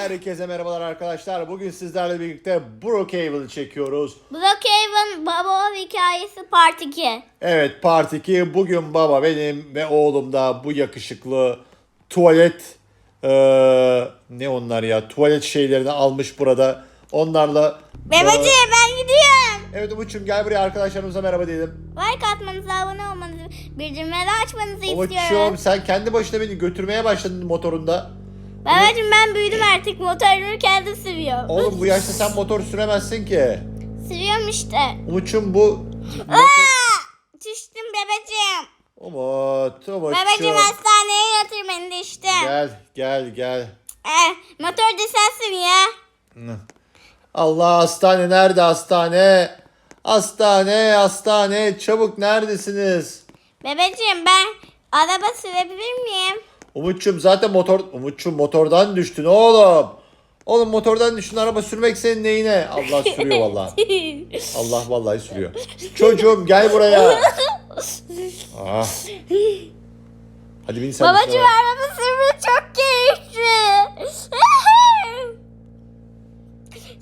Herkese merhabalar arkadaşlar. Bugün sizlerle birlikte Brookhaven çekiyoruz. Brookhaven Baba hikayesi part 2. Evet Part 2. Bugün baba benim ve oğlum da bu yakışıklı tuvalet eee, ne onlar ya tuvalet şeylerini almış burada. Onlarla Bebeciğim ben gidiyorum. Evet Umut'cum gel buraya arkadaşlarımıza merhaba diyelim. Like atmanızı, abone olmanızı, bildirimleri açmanızı Umut'cum istiyorum. sen kendi başına beni götürmeye başladın motorunda. Babacığım ben büyüdüm artık motorumu kendim sürüyorum. Oğlum bu yaşta sen motor süremezsin ki. Sürüyorum işte. Umut'cum bu Aa! Düştüm bebeciğim. Umut, Umut'cum. Bebeciğim hastaneye yatır beni düştüm. Gel gel gel. Eh, motor da sen sür ya. Allah hastane nerede hastane? Hastane hastane çabuk neredesiniz? Bebeciğim ben araba sürebilir miyim? Umutçum zaten motor Umutçum motordan düştün oğlum. Oğlum motordan düştün araba sürmek senin neyine? Allah sürüyor vallahi. Allah vallahi sürüyor. Çocuğum gel buraya. Ah. Hadi bin sen. Üstüne. araba sürmek çok keyifli.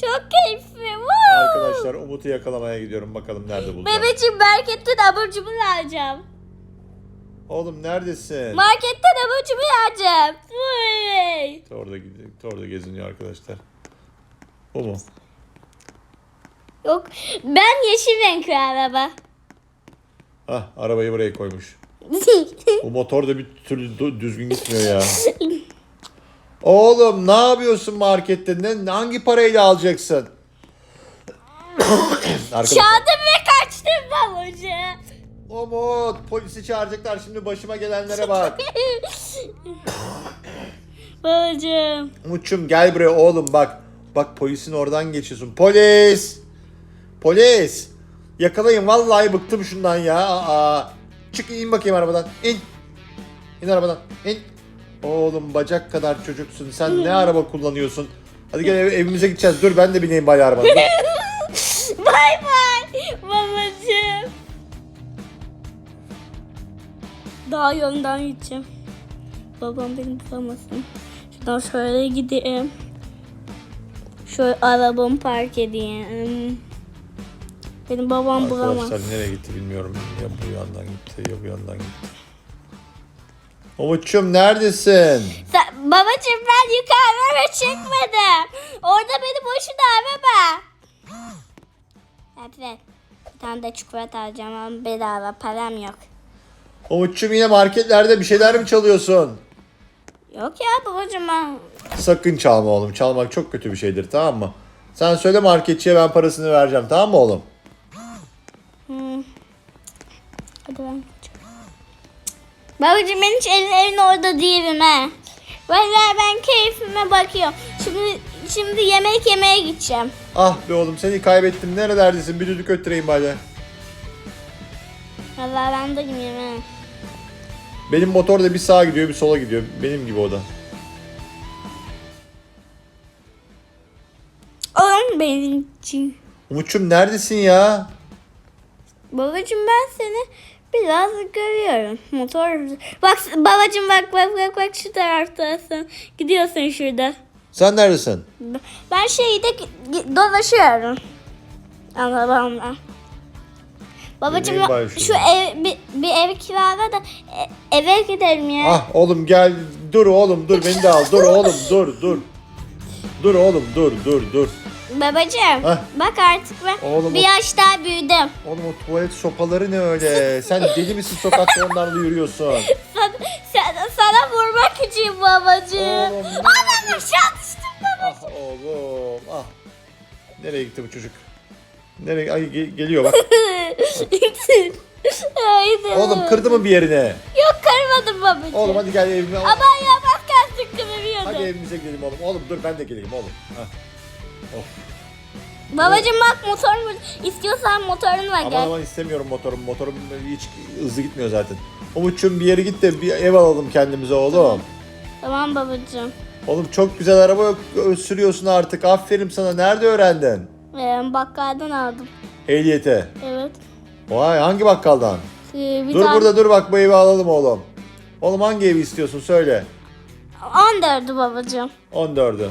çok keyifli. Woo! Arkadaşlar Umut'u yakalamaya gidiyorum bakalım nerede bulacağım. Bebeciğim marketten abur cubur alacağım. Oğlum neredesin? Marketten cubur alacağım. Vay! Orada gidiyor. Orada geziniyor arkadaşlar. O mu? Yok ben yeşil renkli araba. Ah arabayı buraya koymuş. Bu motor da bir türlü düzgün gitmiyor ya. Oğlum ne yapıyorsun markette? Ne, hangi parayla alacaksın? Arkadaşlar. Çaldım ve kaçtım babacığım. Umut polisi çağıracaklar şimdi başıma gelenlere bak. babacığım. Umut'cum gel buraya oğlum bak. Bak polisin oradan geçiyorsun. Polis! Polis! Yakalayın vallahi bıktım şundan ya. Aa. Çık in bakayım arabadan. İn. İn arabadan. İn. Oğlum bacak kadar çocuksun. Sen ne araba kullanıyorsun? Hadi gel ev- evimize gideceğiz. Dur ben de bineyim bari arabana. Dur. Bay bay babacığım. Daha yoldan gideceğim. Babam beni bulamasın. Şuradan şöyle gideyim. Şöyle arabamı park edeyim. Benim babam bulamaz. Arkadaşlar nereye gitti bilmiyorum. Ya bu yandan gitti ya bu yandan gitti. Umut'cum neredesin? Sen, babacığım ben yukarı ve çıkmadım. Orada beni boşuna arama. Evet. Bir tane de çikolata alacağım ama bedava param yok. Umut'cum yine marketlerde bir şeyler mi çalıyorsun? Yok ya babacığım ben Sakın çalma oğlum. Çalmak çok kötü bir şeydir tamam mı? Sen söyle marketçiye ben parasını vereceğim tamam mı oğlum? Hmm. Hadi ben Babacığım ben hiç elin evin orada değilim he. Vallahi ben keyfime bakıyorum. Şimdi şimdi yemek yemeye gideceğim. Ah be oğlum seni kaybettim. Nerelerdesin? Bir düdük öttüreyim bari. Vallahi ben de yemeğe. Benim motor da bir sağa gidiyor bir sola gidiyor. Benim gibi o da. Oğlum benim için. Umut'cum neredesin ya? Babacığım ben seni biraz görüyorum. Motor. Bak babacığım bak bak bak bak şu taraftasın. Gidiyorsun şurada. Sen neredesin? Ben şeyde dolaşıyorum. Arabamla. Yemeğin var şu şurada. ev bir, bir ev kirala da e- eve gidelim ya. Ah oğlum gel. Dur oğlum dur beni de al. Dur oğlum dur dur. Dur oğlum dur dur dur. Babacığım Hah. bak artık ben Oğlum bir o- yaş daha büyüdüm. Oğlum o tuvalet sopaları ne öyle? Sen deli misin sokakta onlarla yürüyorsun? Sana, sana, sana vurmak için babacığım. Oğlum, ne Anam aşağı düştüm. Ah oğlum ah. Nereye gitti bu çocuk? Nereye? Ay ge- geliyor bak. Haydi. Oğlum kırdı mı bir yerini? Yok kırmadım babacığım. Oğlum hadi gel evime. Ama yapmazken sıkkı Hadi veriyordu. evimize gidelim oğlum. Oğlum dur ben de geleyim oğlum. Hah. Of. Babacığım bak motorum istiyorsan motorunla Aman gel. aman istemiyorum motorum. Motorum hiç hızlı gitmiyor zaten. Umut'cum bir yere git de bir ev alalım kendimize oğlum. Tamam babacığım. Oğlum çok güzel araba sürüyorsun artık. Aferin sana. Nerede öğrendin? Ee, bakkaldan aldım. Ehliyete. Evet. Vay hangi bakkaldan? Ee, bir dur tane... burada dur bak bu evi alalım oğlum. Oğlum hangi evi istiyorsun söyle. 14'ü babacığım. 14'ü.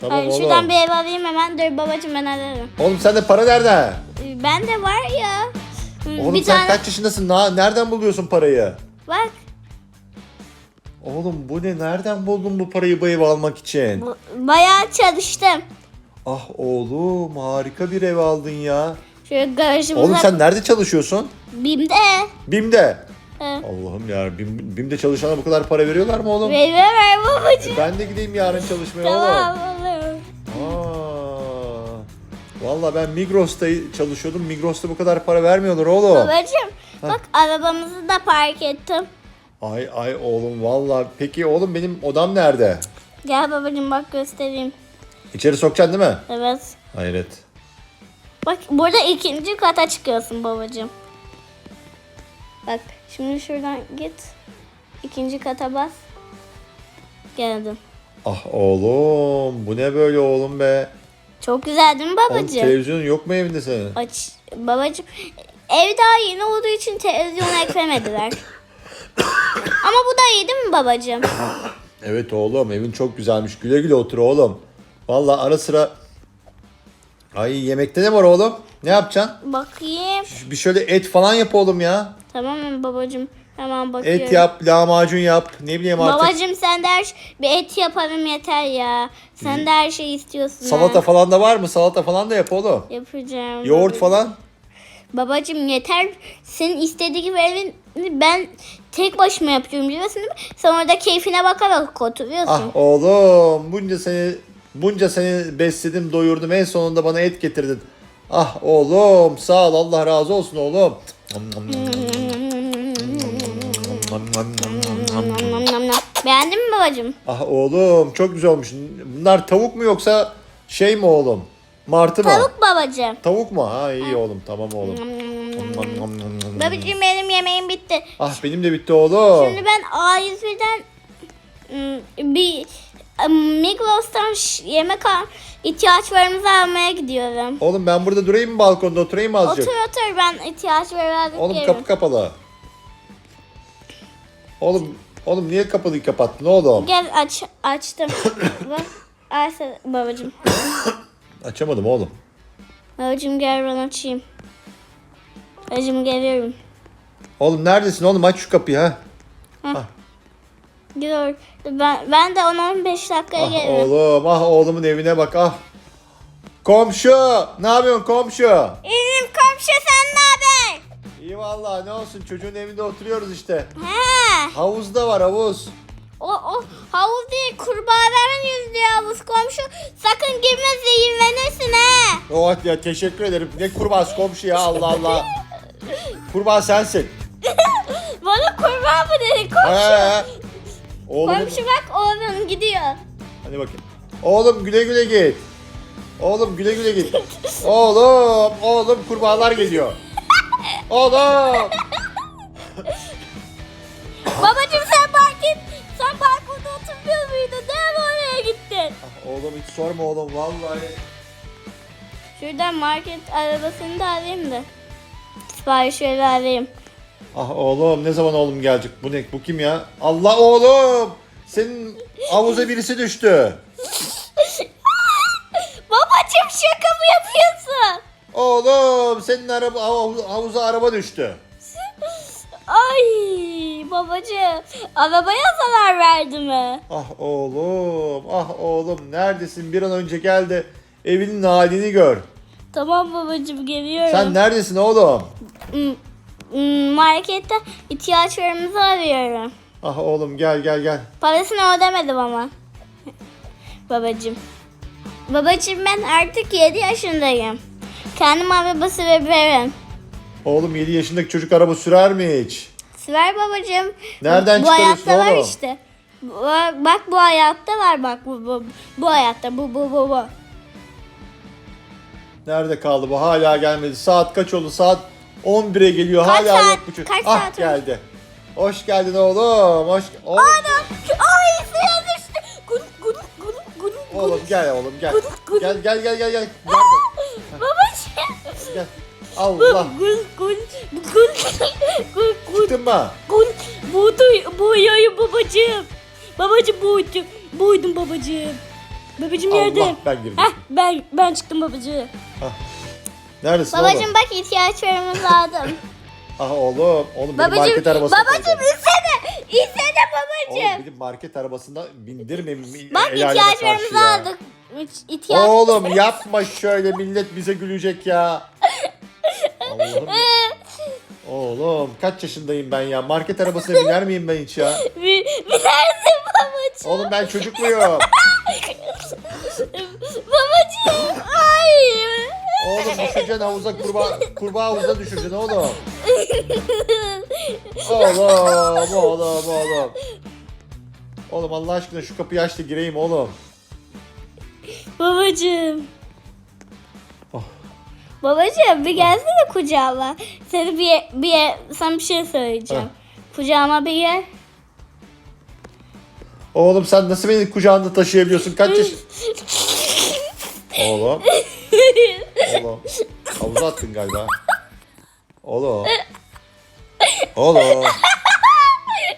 Tamam Ay, oğlum. şuradan bir ev alayım hemen. Dur babacığım ben ararım. Oğlum sende para nerede? Ee, Ben de var ya. Oğlum bir sen tane kaç yaşındasın? Na- Nereden buluyorsun parayı? bak. Oğlum bu ne? Nereden buldun bu parayı bu evi almak için? bu- Bayağı çalıştım. Ah oğlum harika bir ev aldın ya. Şöyle garajımıza... Oğlum sen nerede çalışıyorsun? Bim'de. BİM'de. Allah'ım ya BİM, BİM'de çalışana bu kadar para veriyorlar mı oğlum? Ver ver ver babacığım. Ben de gideyim yarın çalışmaya Tamam oğlum. Aa. Valla ben Migros'ta çalışıyordum. Migros'ta bu kadar para vermiyorlar oğlum. Babacığım bak arabamızı da park ettim. Ay ay oğlum valla. Peki oğlum benim odam nerede? Gel babacığım bak göstereyim. İçeri sokacaksın değil mi? Evet. Hayret. Bak burada ikinci kata çıkıyorsun babacığım. Bak şimdi şuradan git. İkinci kata bas. Geldin. Ah oğlum bu ne böyle oğlum be? Çok güzel değil mi Oğlum babacığım? televizyon yok mu evinde senin? Aç babacığım. Ev daha yeni olduğu için televizyon eklemediler. Ama bu da iyi değil mi babacığım? Evet oğlum evin çok güzelmiş. Güle güle otur oğlum. Valla ara sıra... Ay yemekte ne var oğlum? Ne yapacaksın? Bakayım. Bir şöyle et falan yap oğlum ya. Tamam mı babacığım? Hemen bakıyorum. Et yap, lahmacun yap. Ne bileyim artık. Babacığım sen de her bir et yapalım yeter ya. Sen de her şeyi istiyorsun. Salata ha. falan da var mı? Salata falan da yap oğlum. Yapacağım. Yoğurt babacığım. falan. Babacığım yeter. Senin istediğin gibi evini ben tek başıma yapıyorum biliyorsun değil mi? Sen orada keyfine bakarak oturuyorsun. Ah oğlum bunca seni bunca seni besledim, doyurdum. En sonunda bana et getirdin. Ah oğlum sağ ol Allah razı olsun oğlum. Beğendin mi babacığım? Ah oğlum çok güzel olmuş. Bunlar tavuk mu yoksa şey mi oğlum? Martı mı? Tavuk babacığım. Tavuk mu? Ha iyi oğlum tamam oğlum. Babacığım benim yemeğim bitti. Ah benim de bitti oğlum. Şimdi ben A101'den ım, bir Migros'tan yemek al, ihtiyaçlarımızı almaya gidiyorum. Oğlum ben burada durayım mı balkonda oturayım mı azıcık? Otur otur ben ihtiyaçları alıp Oğlum gelirim. kapı kapalı. Oğlum oğlum niye kapıyı kapattın oğlum? Gel aç açtım. Bak Ayşe babacığım. Açamadım oğlum. Babacığım gel ben açayım. Babacığım geliyorum. Oğlum neredesin oğlum aç şu kapıyı ha. Ben, ben de 10-15 dakikaya Ah gelirim. oğlum ah oğlumun evine bak ah. Komşu ne yapıyorsun komşu? İyiyim komşu sen ne haber? İyi vallahi ne olsun çocuğun evinde oturuyoruz işte. He. Havuzda var havuz. O, o havuz değil kurbağaların yüzdüğü havuz komşu. Sakın girme zehirlenirsin he. Oh ya teşekkür ederim. Ne kurbağası komşu ya Allah Allah. Kurbağa sensin. Bana kurbağa mı dedi komşu? He. Oğlum Komşu bak oğlum gidiyor. hadi bakayım. Oğlum güle güle git. Oğlum güle güle git. Oğlum oğlum kurbağalar geliyor. Oğlum. Babacım sen market, sen balkonda oturmuyor muydun? Ne oraya gittin? Ah, Oğlum hiç sorma oğlum vallahi. Şuradan market arabasını da alayım da. Siparişleri alayım. Ah oğlum ne zaman oğlum gelecek? Bu ne? Bu kim ya? Allah oğlum. Senin havuza birisi düştü. Babacım şaka mı yapıyorsun? Oğlum senin araba hav- havuza araba düştü. Ay babacım arabaya zarar verdi mi? Ah oğlum, ah oğlum neredesin? Bir an önce gel de evinin halini gör. Tamam babacım geliyorum. Sen neredesin oğlum? Hmm, hmm, Markette ihtiyaçlarımızı arıyorum. Ah oğlum gel gel gel. Parasını ödemedim ama. Babacım. Babacım ben artık 7 yaşındayım. Kendim arabası veririm. Oğlum 7 yaşındaki çocuk araba sürer mi hiç? Sürer babacım. Nereden bu çıkarıyorsun hayatta var oğlum? işte. Bu- Bak bu hayatta var bak bu bu, bu hayatta bu bu bu bu. Nerede kaldı bu? Hala gelmedi. Saat kaç oldu? Saat 11'e geliyor. Kaç Hala saat- yok bu çocuk. kaç ah saat oldu? geldi. Hoş geldin oğlum. Hoş oğlum, Ana! Ay suya düştü. Gul gul gul gul. oğlum gel oğlum gel. Guduk, guduk. Gel gel gel gel gel. Nerede? Babacım. Gel. Allah. Gul gul gul gul gul Çıktın mı? gul. Buğday boyayım babacım. Babacım buydum. Buydum babacım. Babacım Allah yerde. ben girdim. Heh, ben ben çıktım babacığım. Neredesin Babacım oğlum? bak ihtiyaçlarımız lazım. Ah oğlum. Oğlum benim babacım, market arabasına babacım insene. İnsene Oğlum babacım. benim market arabasında bindirmeyin. Bak ihtiyaçlarımızı aldık. İhtiyaç. Oğlum yapma şöyle millet bize gülecek ya. Allah'ım. Oğlum kaç yaşındayım ben ya? Market arabasına biner miyim ben hiç ya? Binersin babacım. Oğlum ben çocuk muyum? Oğlum düşeceksin havuza kurbağa, kurbağa havuza düşeceksin oğlum. Oğlum oğlum oğlum. Oğlum Allah aşkına şu kapıyı aç da gireyim oğlum. Babacım. Oh. Babacım bir gelsene kucağıma. Seni bir, bir sana bir şey söyleyeceğim. Heh. Kucağıma bir gel. Oğlum sen nasıl beni kucağında taşıyabiliyorsun? Kaç yaş... Oğlum. Oğlum. Havuza attın galiba. Oğlum. Oğlum.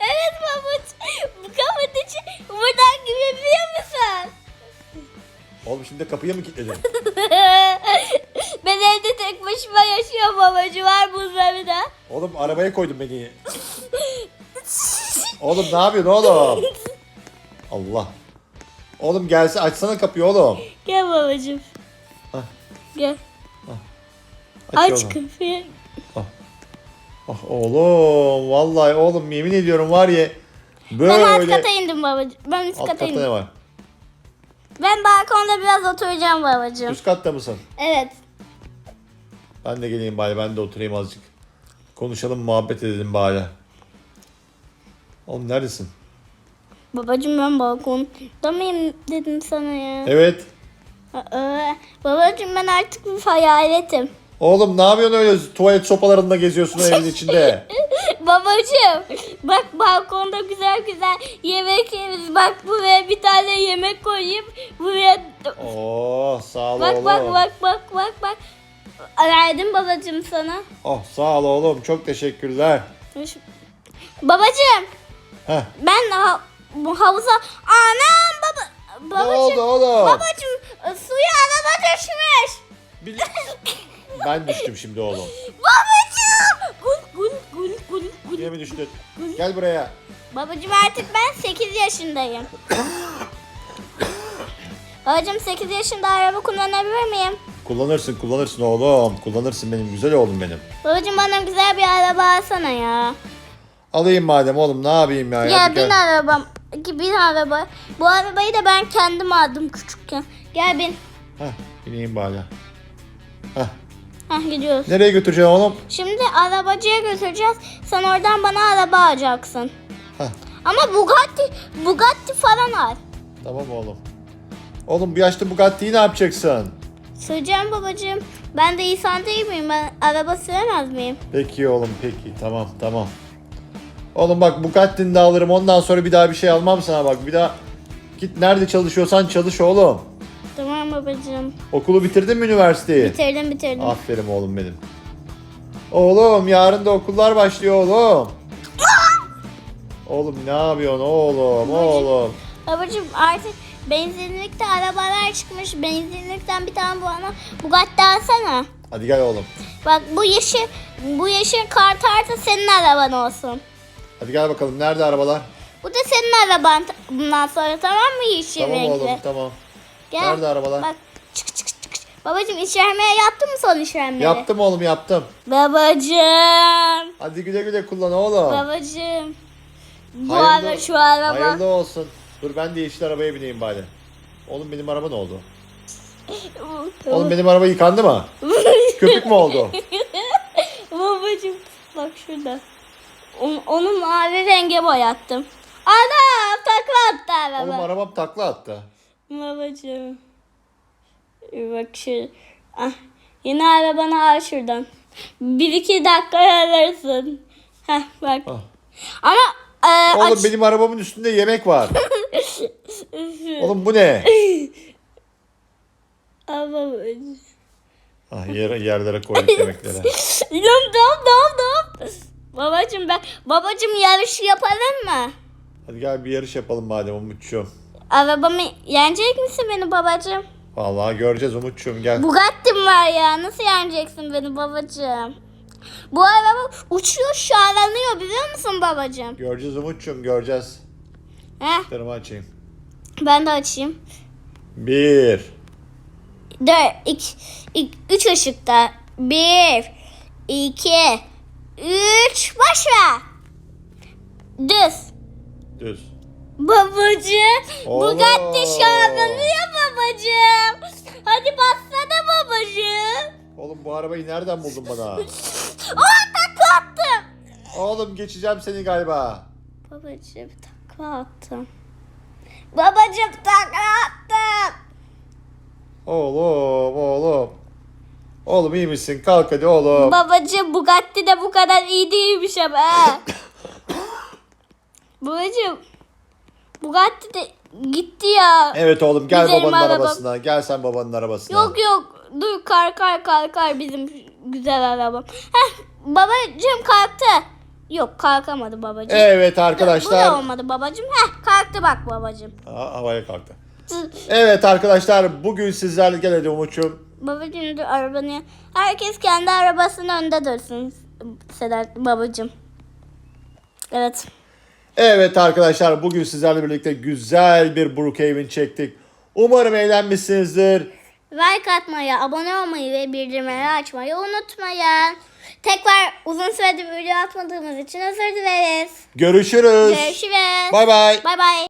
evet babacım. Bu kapının içi buradan girebiliyor musun? Oğlum şimdi kapıya mı kilitledin? ben evde tek başıma yaşıyorum babacım. Var bunları da. Oğlum arabaya koydun beni. Oğlum ne yapıyorsun oğlum? Allah. Oğlum gelse açsana kapıyı oğlum. Gel babacım. Hah. Gel. Aç, Aç oğlum. kapıyı. Ah, oğlum vallahi oğlum yemin ediyorum var ya Ben alt böyle kata indim babacım. Ben üst alt kata katta ne indim. var? Ben balkonda biraz oturacağım babacım. Üst katta mısın? Evet. Ben de geleyim bari ben de oturayım azıcık. Konuşalım muhabbet edelim bari. Oğlum neredesin? Babacım ben balkonda mıyım dedim sana ya. Evet. Aa, babacım ben artık bir hayaletim. Oğlum ne yapıyorsun öyle tuvalet sopalarında geziyorsun evin içinde? Babacım bak balkonda güzel güzel yemek yeriz. Bak buraya bir tane yemek koyayım. Buraya Oh sağ ol bak oğlum. bak bak bak bak bak. Verdim babacım sana. Oh sağ ol oğlum çok teşekkürler. Babacım Heh. ben ha- havuza anam baba Ne babacım oldu oğlum? babacım suya araba düşmüş. Bil- ben düştüm şimdi oğlum. Babacım gul gul gul gul gul. Niye mi düştün? Gel buraya. Babacım artık ben 8 yaşındayım. Babacım 8 yaşında araba kullanabilir miyim? Kullanırsın kullanırsın oğlum. Kullanırsın benim güzel oğlum benim. Babacım bana güzel bir araba alsana ya. Alayım madem oğlum ne yapayım ya. Ya Hadi bin arabam. Ki bin araba. Bu arabayı da ben kendim aldım küçükken. Gel bin. Heh, bineyim bari. Heh. Hah gidiyoruz. Nereye götüreceksin oğlum? Şimdi arabacıya götüreceğiz. Sen oradan bana araba alacaksın. Heh. Ama Bugatti, Bugatti falan al. Tamam oğlum. Oğlum bu yaşta Bugatti'yi ne yapacaksın? Süreceğim babacığım. Ben de insan değil miyim? Ben araba süremez miyim? Peki oğlum peki tamam tamam. Oğlum bak Bugatti'ni de alırım ondan sonra bir daha bir şey almam sana bak. Bir daha git nerede çalışıyorsan çalış oğlum. Tamam babacığım. Okulu bitirdin mi üniversiteyi? Bitirdim bitirdim. Aferin oğlum benim. Oğlum yarın da okullar başlıyor oğlum. Oğlum ne yapıyorsun oğlum oğlum. Babacığım artık benzinlikte arabalar çıkmış. Benzinlikten bir tane bana Bugatti alsana. Hadi gel oğlum. Bak bu yeşil bu yeşil kart artı senin araban olsun. Hadi gel bakalım nerede arabalar? Bu da senin araban bundan sonra tamam mı yeşil Tamam renkli? oğlum tamam. Gel. Nerede arabalar? Bak çık çık çık. çık. Babacığım işlemeye yaptın mı son işlemleri? Yaptım oğlum yaptım. Babacığım. Hadi güle güle kullan oğlum. Babacığım. Bu Hayırlı- araba şu araba. Hayırlı olsun. Dur ben de yeşil arabaya bineyim bari. Oğlum benim araba ne oldu? Oğlum benim araba yıkandı mı? Köpük mü oldu? Babacığım bak şurada. Onu, onu mavi renge boyattım. Ana takla attı araba. Oğlum arabam takla attı. Babacığım. Bak şu. Ah, yeni arabanı al şuradan. Bir iki dakika alırsın. Heh bak. Ah. Ama e, Oğlum aç. benim arabamın üstünde yemek var. Oğlum bu ne? Babacığım. Ah yer, yerlere koyduk yemekleri. Dom dom dom dom. Babacığım ben babacığım yarış yapalım mı? Hadi gel bir yarış yapalım madem Umut'cuğum. Arabamı yenecek misin beni babacığım? Vallahi göreceğiz Umut'cum gel. Bugatti'm var ya. Nasıl yeneceksin beni babacığım? Bu araba uçuyor şahlanıyor biliyor musun babacığım? Göreceğiz Umut'cum göreceğiz. Heh, Tırımı açayım. ben de açayım. Bir. Dört, iki, iki, üç ışıkta. Bir, iki, üç, başla. Düz. Düz. Babacığım, Oo. Bugatti şahlanıyor babacığım. Hadi bassana babacığım. Oğlum bu arabayı nereden buldun bana? Aa takla attım. Oğlum geçeceğim seni galiba. Babacığım takla attım. Babacığım takla attım. Oğlum oğlum. Oğlum iyi misin? Kalk hadi oğlum. Babacığım Bugatti de bu kadar iyi değilmiş ama. ha. Babacığım Bugatti de gitti ya. Evet oğlum gel Güzelim babanın araba. arabasına. Gel sen babanın arabasına. Yok yok dur kar kar kar kar bizim güzel arabam. Heh babacığım kalktı. Yok kalkamadı babacığım. Evet Bu da arkadaşlar. olmadı babacığım. Heh kalktı bak babacığım. Aa, havaya kalktı. Evet arkadaşlar bugün sizlerle gel hadi Umut'cum. Babacığım dur arabanı. Herkes kendi arabasının önünde dursun. Sedat babacığım. Evet. Evet arkadaşlar bugün sizlerle birlikte güzel bir Brookhaven çektik. Umarım eğlenmişsinizdir. Like atmayı, abone olmayı ve bildirimleri açmayı unutmayın. Tekrar uzun süredir video atmadığımız için özür dileriz. Görüşürüz. Görüşürüz. Bay bay. Bay bay.